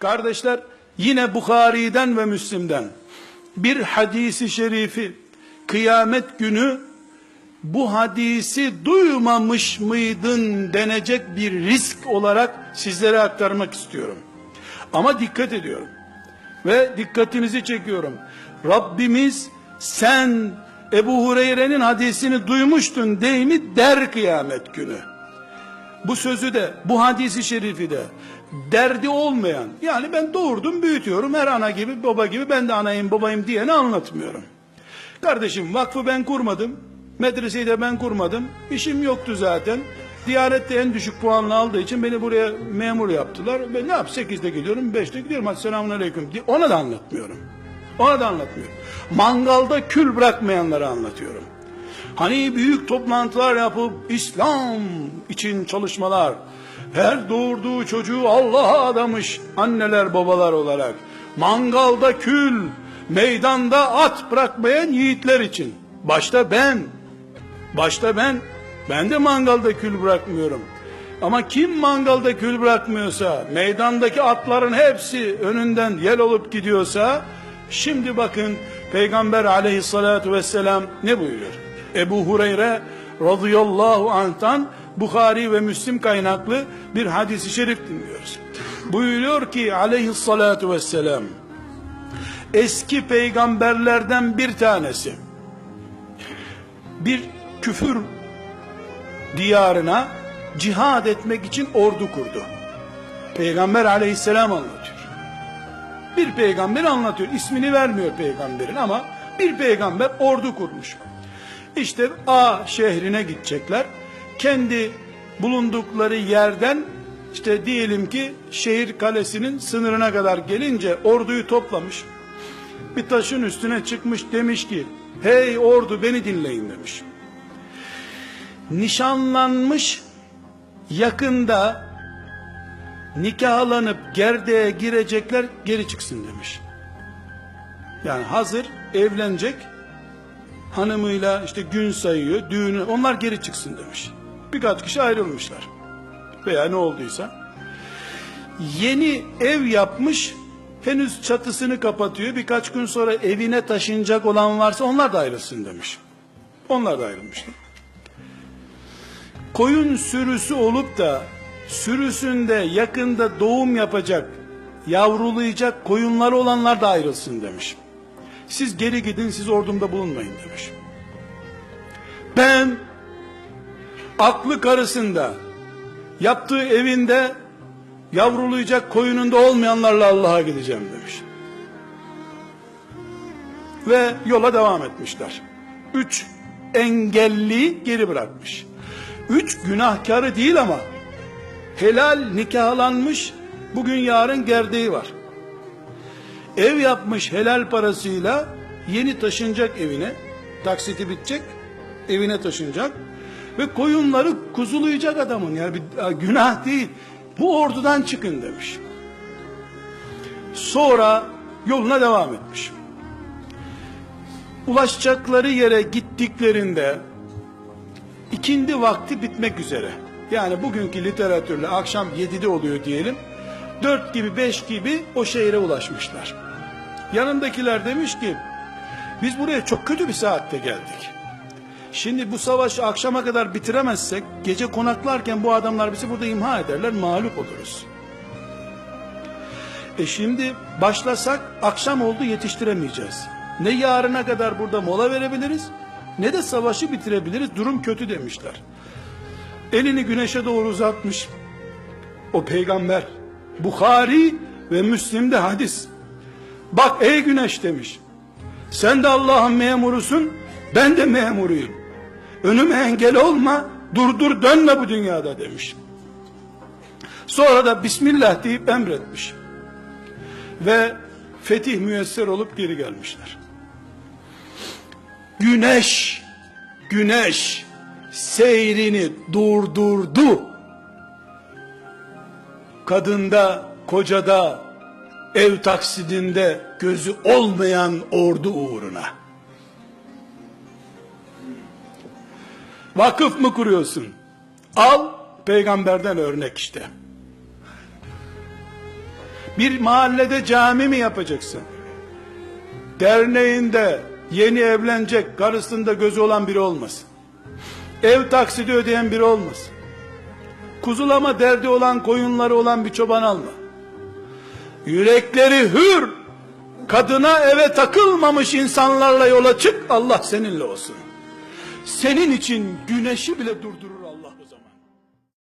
Kardeşler yine Bukhari'den ve Müslim'den bir hadisi şerifi kıyamet günü bu hadisi duymamış mıydın denecek bir risk olarak sizlere aktarmak istiyorum. Ama dikkat ediyorum. Ve dikkatinizi çekiyorum. Rabbimiz sen Ebu Hureyre'nin hadisini duymuştun değil mi der kıyamet günü. Bu sözü de bu hadisi şerifi de derdi olmayan yani ben doğurdum büyütüyorum her ana gibi baba gibi ben de anayım babayım diyeni anlatmıyorum. Kardeşim vakfı ben kurmadım. Medreseyi de ben kurmadım. İşim yoktu zaten. Diyanette en düşük puanla aldığı için beni buraya memur yaptılar. Ben ne yap 8'de gidiyorum 5'te gidiyorum hadi selamun aleyküm diye. Ona da anlatmıyorum. Ona da anlatmıyorum. Mangalda kül bırakmayanları anlatıyorum. Hani büyük toplantılar yapıp İslam için çalışmalar, her doğurduğu çocuğu Allah'a adamış anneler babalar olarak, mangalda kül, meydanda at bırakmayan yiğitler için, başta ben, başta ben, ben de mangalda kül bırakmıyorum. Ama kim mangalda kül bırakmıyorsa, meydandaki atların hepsi önünden yel olup gidiyorsa, şimdi bakın Peygamber aleyhissalatu vesselam ne buyuruyor? Ebu Hureyre radıyallahu anh'tan Bukhari ve Müslim kaynaklı bir hadisi şerif dinliyoruz. Buyuruyor ki aleyhissalatu vesselam eski peygamberlerden bir tanesi bir küfür diyarına cihad etmek için ordu kurdu. Peygamber aleyhisselam anlatıyor. Bir peygamber anlatıyor. İsmini vermiyor peygamberin ama bir peygamber ordu kurmuş. İşte A şehrine gidecekler. Kendi bulundukları yerden işte diyelim ki şehir kalesinin sınırına kadar gelince orduyu toplamış. Bir taşın üstüne çıkmış demiş ki hey ordu beni dinleyin demiş. Nişanlanmış yakında nikahlanıp gerdeğe girecekler geri çıksın demiş. Yani hazır evlenecek hanımıyla işte gün sayıyor, düğünü onlar geri çıksın demiş. Birkaç kişi ayrılmışlar. Veya ne olduysa. Yeni ev yapmış, henüz çatısını kapatıyor. Birkaç gün sonra evine taşınacak olan varsa onlar da ayrılsın demiş. Onlar da ayrılmışlar. Koyun sürüsü olup da sürüsünde yakında doğum yapacak, yavrulayacak koyunları olanlar da ayrılsın demiş. Siz geri gidin siz ordumda bulunmayın demiş. Ben aklı karısında yaptığı evinde yavrulayacak koyununda olmayanlarla Allah'a gideceğim demiş. Ve yola devam etmişler. Üç engelli geri bırakmış. Üç günahkarı değil ama helal nikahlanmış bugün yarın gerdeği var. Ev yapmış helal parasıyla yeni taşınacak evine. Taksiti bitecek. Evine taşınacak. Ve koyunları kuzulayacak adamın. Yani bir günah değil. Bu ordudan çıkın demiş. Sonra yoluna devam etmiş. Ulaşacakları yere gittiklerinde ikindi vakti bitmek üzere. Yani bugünkü literatürle akşam 7'de oluyor diyelim. 4 gibi 5 gibi o şehre ulaşmışlar. Yanındakiler demiş ki biz buraya çok kötü bir saatte geldik. Şimdi bu savaşı akşama kadar bitiremezsek gece konaklarken bu adamlar bizi burada imha ederler mağlup oluruz. E şimdi başlasak akşam oldu yetiştiremeyeceğiz. Ne yarına kadar burada mola verebiliriz ne de savaşı bitirebiliriz durum kötü demişler. Elini güneşe doğru uzatmış o peygamber Bukhari ve Müslim'de hadis. Bak ey güneş demiş. Sen de Allah'ın memurusun, ben de memuruyum. Önüme engel olma, durdur dönme bu dünyada demiş. Sonra da Bismillah deyip emretmiş. Ve fetih müyesser olup geri gelmişler. Güneş, güneş seyrini durdurdu kadında, kocada, ev taksidinde gözü olmayan ordu uğruna. Vakıf mı kuruyorsun? Al peygamberden örnek işte. Bir mahallede cami mi yapacaksın? Derneğinde yeni evlenecek karısında gözü olan biri olmasın. Ev taksidi ödeyen biri olmasın. Kuzulama derdi olan koyunları olan bir çoban alma. Yürekleri hür, kadına eve takılmamış insanlarla yola çık, Allah seninle olsun. Senin için güneşi bile durdurur.